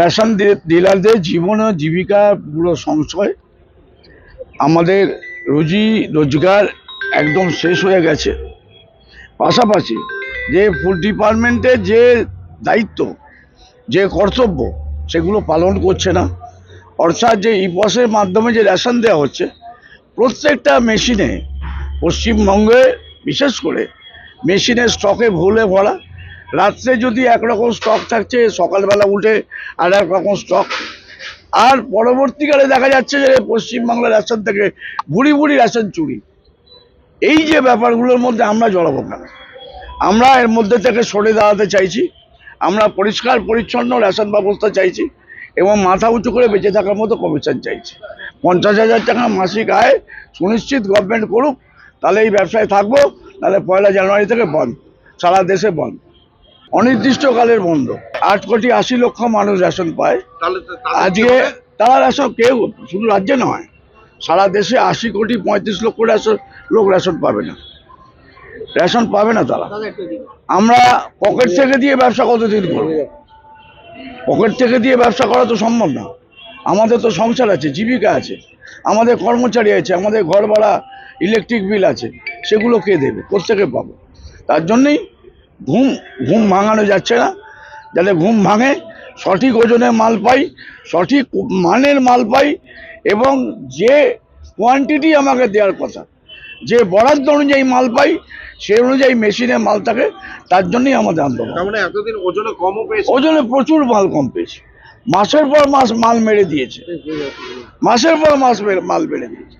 Ration ডিলারদের জীবন ও জীবিকা পুরো সংশয়। আমাদের রুজি রোজগার একদম শেষ হয়ে গেছে। পাশাপাশি যে ফুড ডিপার্টমেন্টের যে দায়িত্ব, যে কর্তব্য, সেগুলো পালন করছে না। অর্থাৎ যে ইপসের মাধ্যমে যে রেশন দেওয়া হচ্ছে, প্রত্যেকটা মেশিনে পশ্চিমবঙ্গে বিশেষ করে মেশিনের স্টকে ভুলে ভরা রাত্রে যদি একরকম স্টক থাকছে, সকালবেলা উঠে আর এক রকম স্টক আর পরবর্তীকালে দেখা যাচ্ছে যে পশ্চিমবাংলার রেশন থেকে ভুড়ি ভুড়ি রেশন চুরি। এই যে ব্যাপারগুলোর মধ্যে আমরা জড়াবো কেন? আমরা এর মধ্যে থেকে সরে দাঁড়াতে চাইছি। আমরা পরিষ্কার, পরিচ্ছন্ন রেশন ব্যবস্থা চাইছি এবং মাথা উঁচু করে বেঁচে থাকার মতো কমিশন চাইছি। পঞ্চাশ হাজার টাকা মাসিক আয় সুনিশ্চিত গভর্নমেন্ট করুক, তাহলে এই ব্যবসায় থাকব, তাহলে পয়লা জানুয়ারি থেকে বন্ধ, সারা দেশে বন্ধ। অনির্দিষ্টকালের বন্ধ। আট কোটি আশি লক্ষ মানুষ রেশন পায়। আজকে তারা রেশন কেউ শুধু রাজ্যে নয় সারা দেশে আশি কোটি পঁয়ত্রিশ লক্ষ রেশন লোক রেশন পাবে না। রেশন পাবে না তারা। আমরা পকেট থেকে দিয়ে ব্যবসা কতদিন করব? পকেট থেকে দিয়ে ব্যবসা করা তো সম্ভব না। আমাদের তো সংসার আছে জীবিকা আছে। আমাদের কর্মচারী আছে আমাদের ঘর ভাড়া ইলেকট্রিক বিল আছে। সেগুলো কে দেবে? কোথেকে পাবো? তার জন্যই ঘুম ঘুম ভাঙানো যাচ্ছে না। যাতে ঘুম ভাঙে সঠিক ওজনের মাল পাই সঠিক মানের মাল পাই এবং যে কোয়ান্টিটি আমাকে দেওয়ার কথা যে বরাদ্দ অনুযায়ী মাল পাই সেই অনুযায়ী মেশিনে মাল থাকে তার জন্যই আমাদের আন্দোলন। মানে এতদিন ওজনে কমও পেয়েছে। ওজনে প্রচুর মাল কম পেয়েছে। মাসের পর মাস মাল মেরে দিয়েছে। মাসের পর মাস মাল মেরে দিয়েছে।